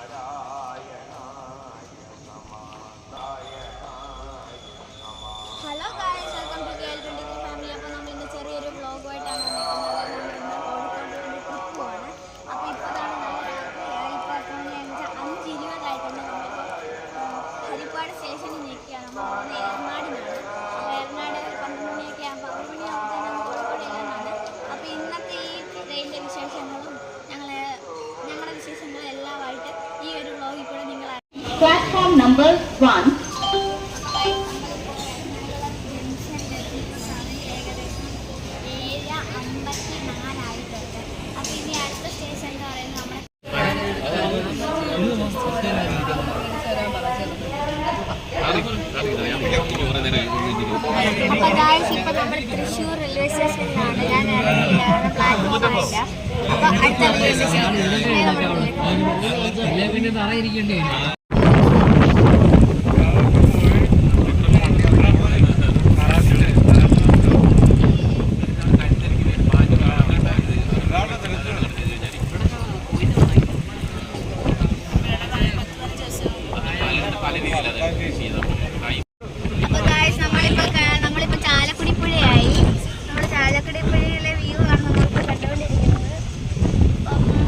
Alter. നമ്മുടെ അപ്പോൾ guys ഇപ്പൊ നമ്മൾ തൃശ്ശൂർ റെയിൽവേ സ്റ്റേഷനിലാണ് ഞാൻ ഇറങ്ങിയില്ല പ്ലാറ്റ്ഫോമായില്ല അപ്പോൾ അടുത്ത റെയിൽവേ സ്റ്റേഷനിൽ നമ്മൾ പോയിട്ട് പിന്നെ തറ ഇരിക്കേണ്ടി വരും അപ്പോൾ ഗായ്സ് നമ്മളിപ്പോൾ ക- നമ്മളിപ്പോൾ ചാലക്കുടി പുഴയായി നമ്മൾ ചാലക്കുടി പുഴയിലെ വ്യൂ ആണ് നമ്മളിപ്പോൾ കണ്ടുകൊണ്ടിരിക്കുന്നത് അപ്പം ഇപ്പൊ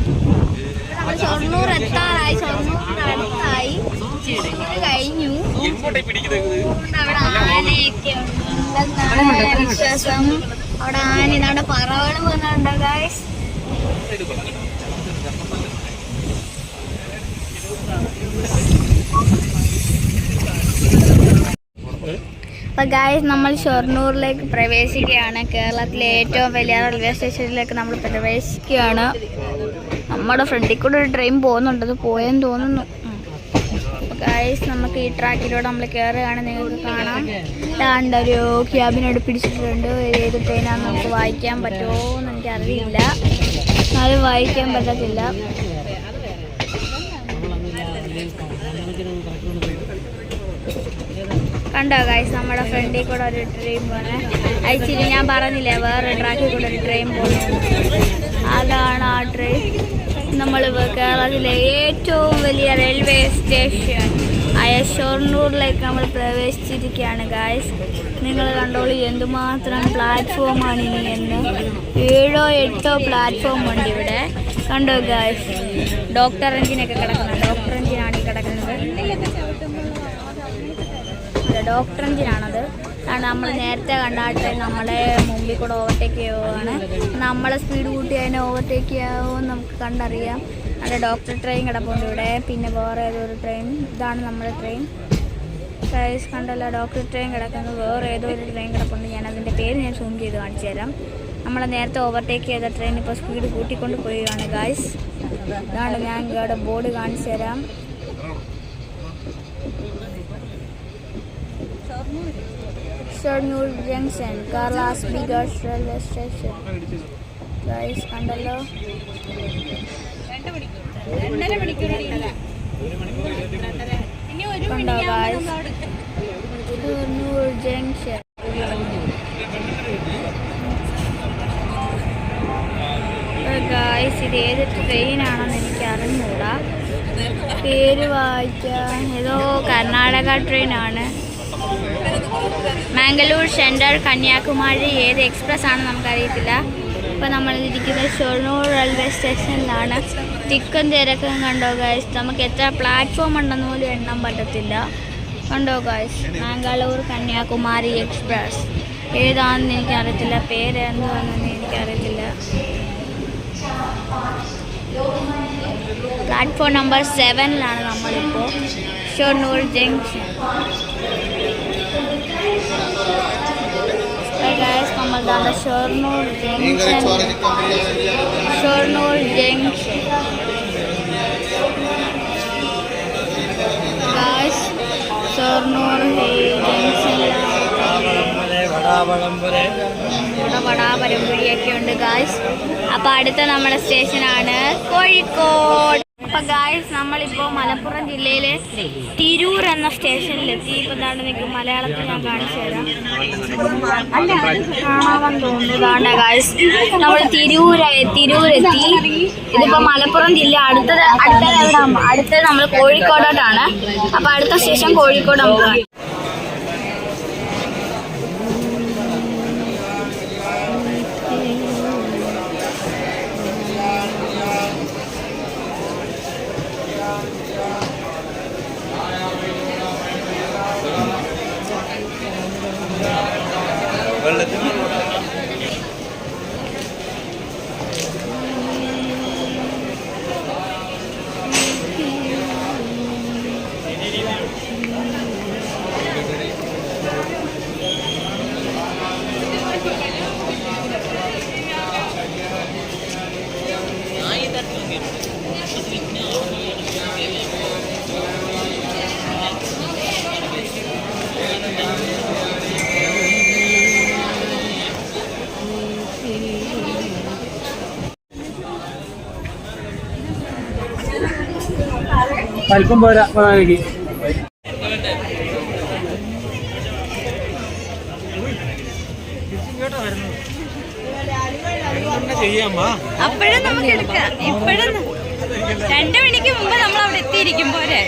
നമ്മൾ ഷൊർണൂർ എത്താറായി ഷൊർണൂറിന് അടുത്തായി തൃശ്ശൂർ കഴിഞ്ഞു വിശ്വാസം അപ്പോൾ ഗായ്സ് നമ്മൾ ഷൊർണൂറിലേക്ക് പ്രവേശിക്കുകയാണ്. കേരളത്തിലെ ഏറ്റവും വലിയ റെയിൽവേ സ്റ്റേഷനിലേക്ക് നമ്മൾ പ്രവേശിക്കുകയാണ്. നമ്മുടെ ഫ്രണ്ടിൽ കൂടെ ഒരു ട്രെയിൻ പോകുന്നുണ്ട്. അത് പോയെന്ന് തോന്നുന്നു. ഗായ്സ് നമുക്ക് ഈ ട്രാക്കിലൂടെ നമ്മൾ കയറുകയാണ് നിങ്ങൾക്ക് കാണാം. ദാണ്ട് ഒരു ക്യാബിനോട് പിടിച്ചിട്ടുണ്ട്. ഏത് ട്രെയിനാണെന്ന് നമുക്ക് വായിക്കാൻ പറ്റുമോ എന്ന് എനിക്കറിയില്ല. അത് വായിക്കാൻ പറ്റത്തില്ല. കണ്ടോ ഗൈസ് നമ്മുടെ ഫ്രണ്ടിൽ കൂടെ ഒരു ട്രെയിൻ പോലെ ആക്ച്വലി ഞാൻ പറഞ്ഞില്ലേ വേറെ ട്രാക്കിൽ കൂടെ ഒരു ട്രെയിൻ പോലെ അതാണ് ആ ട്രെയിൻ നമ്മൾ കേരളത്തിലെ ഏറ്റവും വലിയ റെയിൽവേ സ്റ്റേഷൻ ആയ ഷൊർണൂറിലേക്ക് നമ്മൾ പ്രവേശിച്ചിരിക്കുകയാണ് ഗായ്സ് നിങ്ങൾ കണ്ടോളൂ എന്തുമാത്രം പ്ലാറ്റ്ഫോമാണ് ഇനി എന്ന്. ഏഴോ എട്ടോ പ്ലാറ്റ്ഫോം ഉണ്ട് ഇവിടെ. കണ്ടോ ഗായ്സ് ഡോക്ടർ എഞ്ചിനൊക്കെ കിടക്കുന്നത് ഡോക്ടർ എഞ്ചിനാണ് ഈ കിടക്കുന്നത്. ഡോക്ടർ എഞ്ചിനാണത് ആണ് നമ്മൾ നേരത്തെ കണ്ടാട്ടെ നമ്മളെ മുമ്പിൽ കൂടെ ഓവർടേക്ക് ചെയ്യുവാണ്. നമ്മളെ സ്പീഡ് കൂട്ടി അതിനെ ഓവർടേക്ക് ചെയ്യാവുമെന്ന് നമുക്ക് കണ്ടറിയാം. അവിടെ ഡോക്ടർ ട്രെയിൻ കിടപ്പുണ്ട് ഇവിടെ. പിന്നെ വേറെ ഏതൊരു ട്രെയിൻ ഇതാണ് നമ്മുടെ ട്രെയിൻ സൈസ് കണ്ടല്ലോ ഡോക്ടർ ട്രെയിൻ കിടക്കുന്നത് വേറെ ഏതോ ഒരു ട്രെയിൻ കിടപ്പുണ്ട്? ഞാൻ അതിന്റെ പേര് ഞാൻ സൂം ചെയ്ത് കാണിച്ചു തരാം. നമ്മളെ നേരത്തെ ഓവർടേക്ക് ചെയ്ത ട്രെയിൻ ഇപ്പോൾ സ്പീഡ് കൂട്ടിക്കൊണ്ട് പോവുകയാണ് ഗായ്സ് ഇതാണ് ഞാൻ ഇവിടെ ബോർഡ് കാണിച്ചു തരാം. ഷൊർണൂർ ജംഗ്ഷൻ കാർലാസ് ബിഗേഴ്സ് റെയിൽവേ സ്റ്റേഷൻ ഗൈസ് കണ്ടല്ലോ കണ്ടോ ഗൈസ് ഷൊർണൂർ ജംഗ്ഷൻ ഗായ്സ് ഇത് ഏത് ട്രെയിനാണെന്ന് എനിക്ക് അറിഞ്ഞൂടാ. പേര് വായിക്കാൻ ഏതോ കർണാടക ട്രെയിനാണ് മാംഗ്ലൂർ സെൻട്രൽ കന്യാകുമാരി ഏത് എക്സ്പ്രസ് ആണെന്ന് നമുക്കറിയത്തില്ല. ഇപ്പോൾ നമ്മൾ ഇരിക്കുന്നത് ഷൊർണൂർ റെയിൽവേ സ്റ്റേഷനിലാണ് തിക്കും തിരക്കും കണ്ടോ ഗായ്സ് നമുക്ക് എത്ര പ്ലാറ്റ്ഫോം ഉണ്ടെന്ന് പോലും എണ്ണാൻ പറ്റത്തില്ല. കണ്ടോ ഗായ്സ് മാംഗ്ലൂർ കന്യാകുമാരി എക്സ്പ്രസ്. ഏതാണെന്ന് എനിക്കറിയത്തില്ല. പേര് എന്താണെന്ന് എനിക്കറിയത്തില്ല. പ്ലാറ്റ്ഫോം നമ്പർ സെവനിലാണ് നമ്മളിപ്പോൾ ഷൊർണൂർ ജംഗ്ഷൻ ദാണ്ട Shoranur junction Shoranur junction guys Shoranur ജംഗ്ഷനിലാണ് ഇവിടെ വടാ പരമ്പരയൊക്കെ ഉണ്ട് ഗായ്സ് അപ്പോൾ അടുത്ത നമ്മുടെ സ്റ്റേഷനാണ് കോഴിക്കോട്. അപ്പൊ ഗായ്സ് നമ്മളിപ്പോ മലപ്പുറം ജില്ലയിലെ തിരൂർ എന്ന സ്റ്റേഷനിലെത്തി ഇപ്പൊ എന്താണ് നിൽക്കും മലയാളത്തിൽ ഞാൻ കാണിച്ചു തരാം. കാണാൻ തോന്നുന്നതാണ് ഗായ്സ് നമ്മൾ തിരൂരായി തിരൂരെത്തി. ഇതിപ്പോ മലപ്പുറം ജില്ല അടുത്തത് അടുത്തത് എവിടെ? അടുത്തത് നമ്മൾ കോഴിക്കോടോട്ടാണ്. അപ്പൊ അടുത്ത സ്റ്റേഷൻ കോഴിക്കോട് നമുക്ക് കാണാം. പലക്കും പോരാ എനിക്ക്. അപ്പോഴും നമുക്ക് എടുക്കാം. ഇപ്പോഴും രണ്ടു മണിക്ക് മുമ്പ് നമ്മൾ അവിടെ എത്തിയിരിക്കും പോരെ